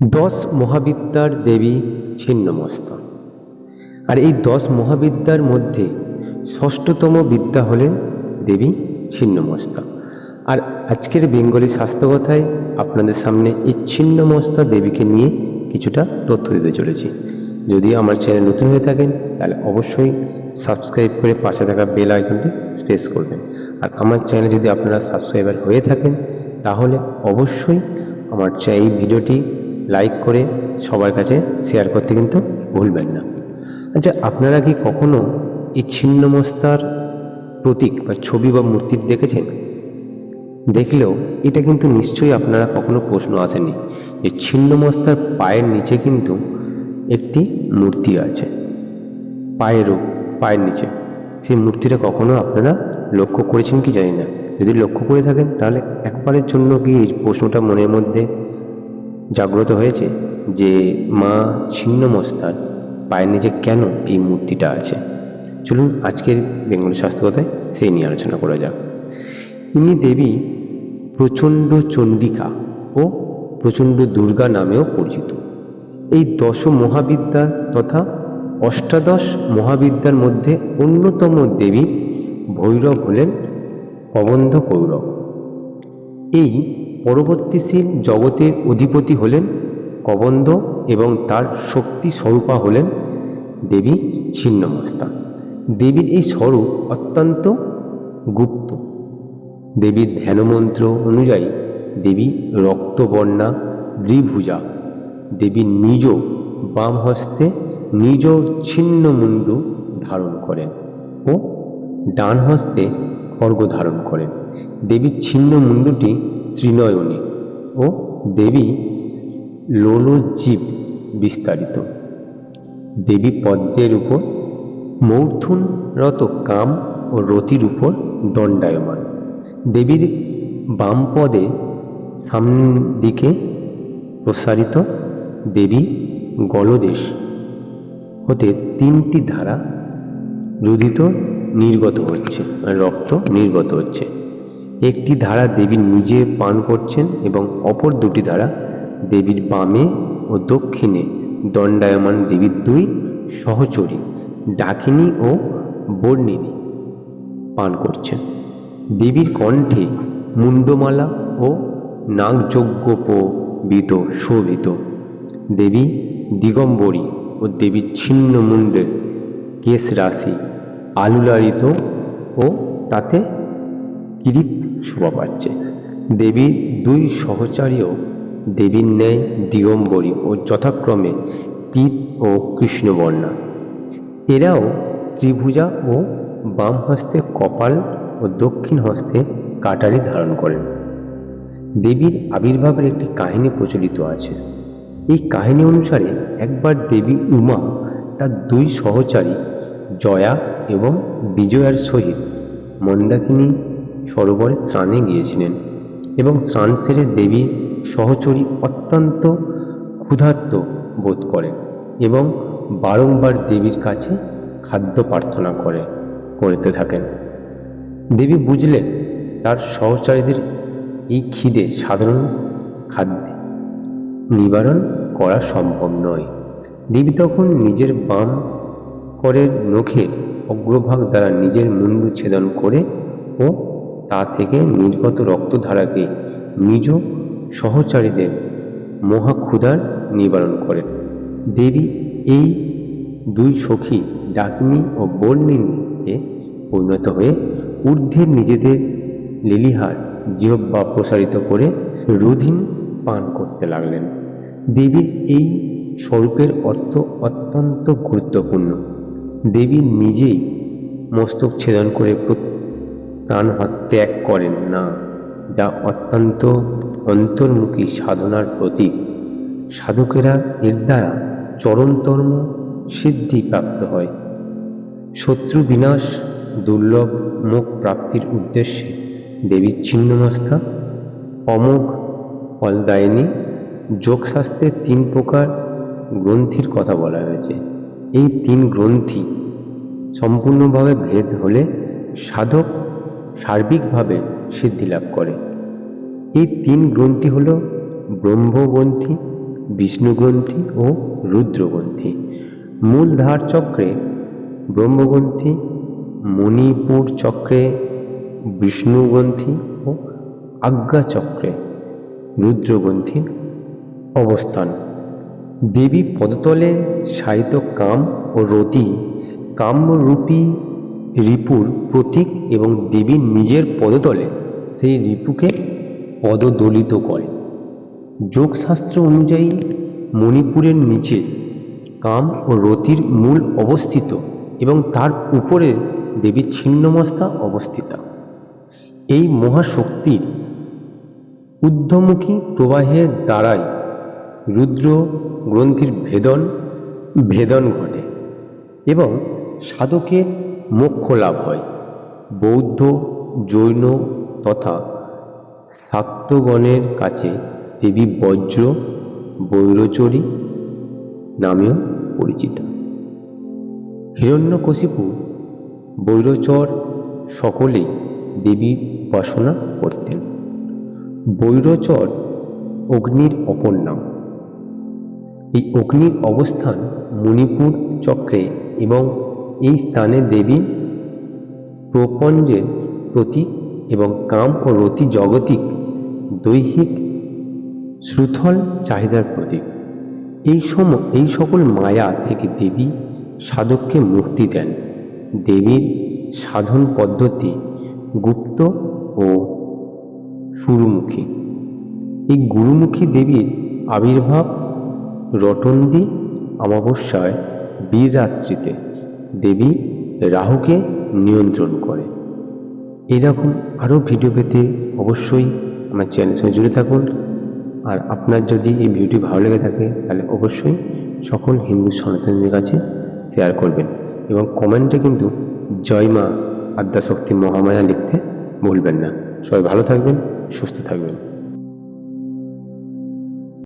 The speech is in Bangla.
দশ মহাবিদ্যার দেবী ছিন্নমস্তা। আর এই দশ মহাবিদ্যার মধ্যে ষষ্ঠতম বিদ্যা হলেন দেবী ছিন্নমস্তা। আর আজকের বেঙ্গলি স্বাস্থ্যকথায় আপনাদের সামনে এই ছিন্নমস্তা দেবীকে নিয়ে কিছুটা তথ্য দিতে চলেছি। যদি আমার চ্যানেল নতুন হয়ে থাকেন, তাহলে অবশ্যই সাবস্ক্রাইব করে পাশে থাকা বেল আইকনটি স্পেস করবেন। আর আমার চ্যানেলে যদি আপনারা সাবস্ক্রাইবার হয়ে থাকেন, তাহলে অবশ্যই আমার এই ভিডিওটি লাইক করে সবার কাছে শেয়ার করতে কিন্তু ভুলবেন না। আচ্ছা আপনারা কি কখনো এই ছিন্নমস্তার প্রতীক বা ছবি বা মূর্তি দেখেছেন? দেখলেও এটা কিন্তু নিশ্চয়ই আপনারা কখনো প্রশ্ন আসেনি যে ছিন্নমস্তার পায়ের নিচে কিন্তু একটি মূর্তি আছে। পায়েরও পায়ের নিচে। সেই মূর্তিটা কখনো আপনারা লক্ষ্য করেছেন কি জানি না। যদি লক্ষ্য করে থাকেন তাহলে একবারের জন্য কি প্রশ্নটা মনের মধ্যে জাগ্রত হয়েছে যে মা ছিন্নমস্তার পায়ের নিচে কেন এই মূর্তিটা আছে? চলুন আজকের বেঙ্গল স্বাস্থ্যকথায় সেই নিয়ে আলোচনা করা যাক। ইনি দেবী প্রচণ্ড চণ্ডিকা ও প্রচণ্ড দুর্গা নামেও পরিচিত। এই দশ মহাবিদ্যা তথা অষ্টাদশ মহাবিদ্যার মধ্যে অন্যতম দেবী ভৈরব হলেন কবন্ধ কৌরব। এই পরবর্তীশীল জগতের অধিপতি হলেন কবন্ধ এবং তার শক্তি স্বরূপা হলেন দেবী ছিন্নমস্তা। দেবীর এই স্বরূপ অত্যন্ত গুপ্ত। দেবীর ধ্যানমন্ত্র অনুযায়ী দেবী রক্তবর্ণা দ্বিভুজা দেবী নিজ বাম হস্তে নিজ ছিন্ন মুন্ডু ধারণ করেন ও ডান হস্তে খড়গ ধারণ করেন। দেবীর ছিন্ন মুন্ডুটি ত্রিনয়নী ও দেবী লোলজীব বিস্তারিত। দেবী পদ্মের উপর মৌর্থুনরত কাম ও রতির উপর দণ্ডায়মান। দেবীর বাম পদে সামনের দিকে প্রসারিত দেবী গলদেশ হতে তিনটি ধারা রুদিত নির্গত হচ্ছে, রক্ত নির্গত হচ্ছে। একটি ধারা দেবী নিজে পান করছেন এবং অপর দুটি ধারা দেবীর বামে ও দক্ষিণে দণ্ডায়মান দেবীর দুই সহচরী ডাকিনী ও বর্ণিনী পান করছেন। দেবীর কণ্ঠে মুন্ডমালা ও নাগযজ্ঞোপবিত শোভিত। দেবী দিগম্বরী ও দেবীর ছিন্ন মুন্ডের কেশ রাশি আলুলারিত ও তাতে কিরিট শোভা পাচ্ছে। দেবীর দুই সহচারীও দেবীর ন্যায় দিগম্বরী ও যথাক্রমে পীত ও কৃষ্ণবর্ণা। এরাও ত্রিভুজা ও বাম হস্তে কপাল ও দক্ষিণ হস্তে কাটারি ধারণ করেন। দেবীর আবির্ভাবের একটি কাহিনী প্রচলিত আছে। এই কাহিনী অনুসারে একবার দেবী উমা, তার দুই সহচারী জয়া এবং বিজয়ার সহিত মন্দাকিনী সরোবরে স্নানে গিয়েছিলেন এবং স্নান সেরে দেবী সহচরী অত্যন্ত ক্ষুধার্ত বোধ করেন এবং বারংবার দেবীর কাছে খাদ্য প্রার্থনা করে, করতে থাকেন। দেবী বুঝলেন তার সহচারীদের এই খিদে সাধারণ খাদ্যে নিবারণ করা সম্ভব নয়। দেবী তখন নিজের বাম করের নখের অগ্রভাগ দ্বারা নিজের মুন্ডু ছেদন করে ও তা থেকে নির্গত রক্তধারাকে নিজ সহচারীদের মহাক্ষুধার নিবারণ করেন দেবী এই দুই সখী ডাকিনী ও বর্ণিনীতে পরিণত হয়ে ঊর্ধ্বে নিজেদের লিলিহার জিহ্বা প্রসারিত করে রুধিন পান করতে লাগলেন। দেবীর এই স্বরূপের অর্থ অত্যন্ত গুরুত্বপূর্ণ। দেবী নিজেই মস্তক ছেদন করে প্র- প্রাণ ত্যাগ করেন না, যা অত্যন্ত অন্তর্মুখী সাধনার প্রতীক। সাধকেরা এর দ্বারা চরমতর্ম সিদ্ধি প্রাপ্ত হয়। শত্রু বিনাশ, দুর্লভ মুখ প্রাপ্তির উদ্দেশ্যে দেবীর ছিন্নমস্তা অমোঘ ফলদায়িনী যোগশাস্ত্রের তিন প্রকার গ্রন্থির কথা বলা হয়েছে। এই তিন গ্রন্থি সম্পূর্ণভাবে ভেদ হলে সাধক সার্বিকভাবে সিদ্ধি লাভ করে। এই তিন গ্রন্থি হল ব্রহ্মগ্রন্থি, বিষ্ণুগ্রন্থি ও রুদ্রগ্রন্থি। মূলধার চক্রে ব্রহ্মগ্রন্থি, মণিপুর চক্রে বিষ্ণুগ্রন্থি ও আজ্ঞা চক্রে রুদ্রগ্রন্থির অবস্থান। দেবী পদতলে শায়িত কাম ও রতি কামরূপী রিপুর প্রতীক এবং দেবীর নিজের পদতলে সেই রিপুকে পদদলিত করে। যোগশাস্ত্র অনুযায়ী মণিপুরের নিচে কাম ও রতির মূল অবস্থিত এবং তার উপরে দেবীর ছিন্নমস্তা অবস্থিতা। এই মহাশক্তির ঊর্ধ্বমুখী প্রবাহের দ্বারাই রুদ্র গ্রন্থির ভেদন ভেদন ঘটে এবং সাধকের মোক্ষ লাভ হয়। বৌদ্ধ, জৈন তথা শাক্তগণের কাছে দেবী বজ্র, বৈরচরী নামেও পরিচিত। হিরণ্যকশিপু, বৈরচর সকলেই দেবী উপাসনা করতেন। বৈরচর অগ্নির অপর নাম। এই অগ্নির অবস্থান মণিপুর চক্রে এবং এই স্থানে দেবী প্রপঞ্চের প্রতীক এবং কাম ও রতি জগতিক দৈহিক শ্রুথল চাহিদার প্রতীক। এই সম, এই সকল মায়া থেকে দেবী সাধককে মুক্তি দেন। দেবীর সাধন পদ্ধতি গুপ্ত ও সুরুমুখী। এই গুরুমুখী দেবীর আবির্ভাব রটন্দি অমাবস্যায় বীররাত্রিতে দেবী রাহুকে নিয়ন্ত্রণ করে। এরকম আরও ভিডিও পেতে অবশ্যই আমার চ্যানেলের সঙ্গে জুড়ে থাকুন। আর আপনার যদি এই ভিডিওটি ভালো লেগে থাকে, তাহলে অবশ্যই সকল হিন্দু সনাতনীদের কাছে শেয়ার করবেন এবং কমেন্টে কিন্তু জয় মা আদ্যাশক্তি মহামায়া লিখতে ভুলবেন না। সবাই ভালো থাকবেন, সুস্থ থাকবেন।